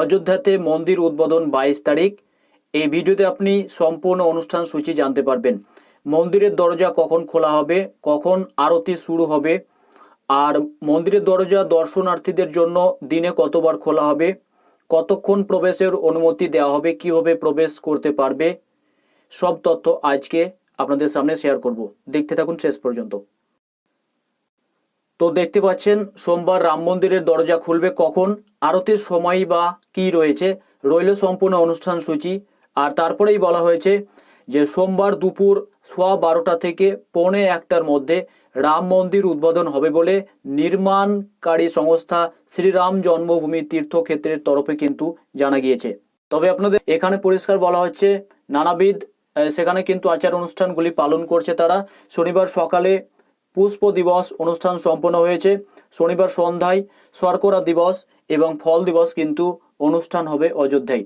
অযোধ্যাতে মন্দির উদ্বোধন বাইশ তারিখ। এই ভিডিওতে আপনি সম্পূর্ণ অনুষ্ঠান সূচি জানতে পারবেন। মন্দিরের দরজা কখন খোলা হবে, কখন আরতি শুরু হবে, আর মন্দিরের দরজা দর্শনার্থীদের জন্য দিনে কতবার খোলা হবে, কতক্ষণ প্রবেশের অনুমতি দেওয়া হবে, কীভাবে প্রবেশ করতে পারবে, সব তথ্য আজকে আপনাদের সামনে শেয়ার করব। দেখতে থাকুন শেষ পর্যন্ত। তো দেখতে পাচ্ছেন, সোমবার রাম মন্দিরের দরজা খুলবে কখন, আরতির সময় বা কি রয়েছে, রইল সম্পূর্ণ অনুষ্ঠান সূচি। আর তারপরেই বলা হয়েছে যে, সোমবার দুপুর সোয়া বারোটা থেকে পৌনে একটার মধ্যে রাম মন্দির উদ্বোধন হবে বলে নির্মাণকারী সংস্থা শ্রীরাম জন্মভূমি তীর্থক্ষেত্রের তরফে কিন্তু জানা গিয়েছে। তবে আপনাদের এখানে পরিষ্কার বলা হচ্ছে, নানাবিধ সেখানে কিন্তু আচার অনুষ্ঠানগুলি পালন করছে তারা। শনিবার সকালে পুষ্প দিবস অনুষ্ঠান সম্পন্ন হয়েছে। শনিবার সন্ধ্যায় শর্করা দিবস এবং ফল দিবস কিন্তু অনুষ্ঠান হবে অযোধ্যায়।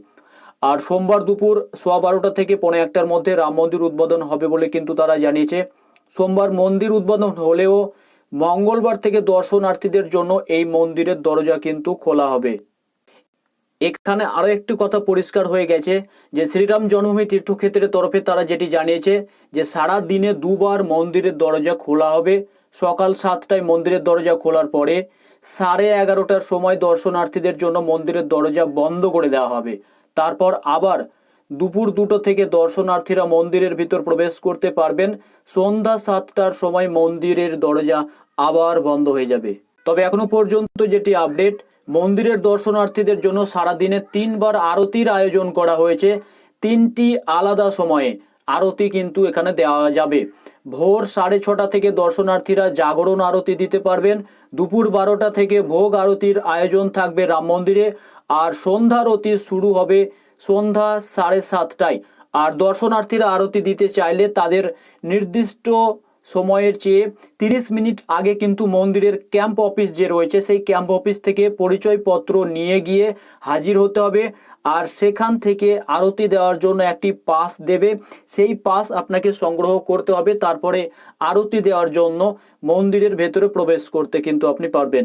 আর সোমবার দুপুর সোয়া বারোটা থেকে পৌনে একটার মধ্যে রাম মন্দির উদ্বোধন হবে বলে কিন্তু তারা জানিয়েছে। সোমবার মন্দির উদ্বোধন হলেও মঙ্গলবার থেকে দর্শনার্থীদের জন্য এই মন্দিরের দরজা কিন্তু খোলা হবে। এখানে আরও একটি কথা পরিষ্কার হয়ে গেছে যে শ্রীরাম জন্মভূমি তীর্থক্ষেত্রের তরফে তারা যেটি জানিয়েছে যে সারা দিনে দুবার মন্দিরের দরজা খোলা হবে। সকাল সাতটায় মন্দিরের দরজা খোলার পরে সাড়ে এগারোটার সময় দর্শনার্থীদের জন্য মন্দিরের দরজা বন্ধ করে দেওয়া হবে। তারপর আবার দুপুর দুটো থেকে দর্শনার্থীরা মন্দিরের ভিতর প্রবেশ করতে পারবেন। সন্ধ্যা সাতটার সময় মন্দিরের দরজা আবার বন্ধ হয়ে যাবে। তবে এখনও পর্যন্ত যেটি আপডেট মন্দিরের দর্শনার্থীদের জন্য সারাদিনে তিনবার আরতির আয়োজন করা হয়েছে। তিনটি আলাদা সময়ে আরতি কিন্তু এখানে দেওয়া যাবে। ভোর সাড়ে ছটা থেকে দর্শনার্থীরা জাগরণ আরতি দিতে পারবেন। দুপুর বারোটা থেকে ভোগ আরতির আয়োজন থাকবে রাম মন্দিরে। আর সন্ধ্যা আরতি শুরু হবে সন্ধ্যা সাড়ে সাতটায়। আর দর্শনার্থীরা আরতি দিতে চাইলে তাদের নির্দিষ্ট সময়ের চেয়ে তিরিশ মিনিট আগে কিন্তু মন্দিরের ক্যাম্প অফিস যে রয়েছে, সেই ক্যাম্প অফিস থেকে পরিচয়পত্র নিয়ে গিয়ে হাজির হতে হবে। আর সেখান থেকে আরতি দেওয়ার জন্য একটি পাস দেবে। সেই পাস আপনাকে সংগ্রহ করতে হবে। তারপরে আরতি দেওয়ার জন্য মন্দিরের ভেতরে প্রবেশ করতে কিন্তু আপনি পারবেন।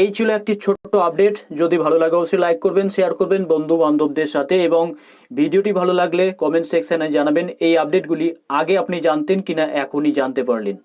এই ছিল একটি ছোট্ট আপডেট। যদি ভালো লাগে, অবশ্যই লাইক করবেন শেয়ার করবেন বন্ধু বান্ধবদের সাথে এবং ভিডিওটি ভালো লাগলে কমেন্ট সেকশানে জানাবেন এই আপডেটগুলি আগে আপনি জানতেন কিনা এখনই জানতে পারলেন।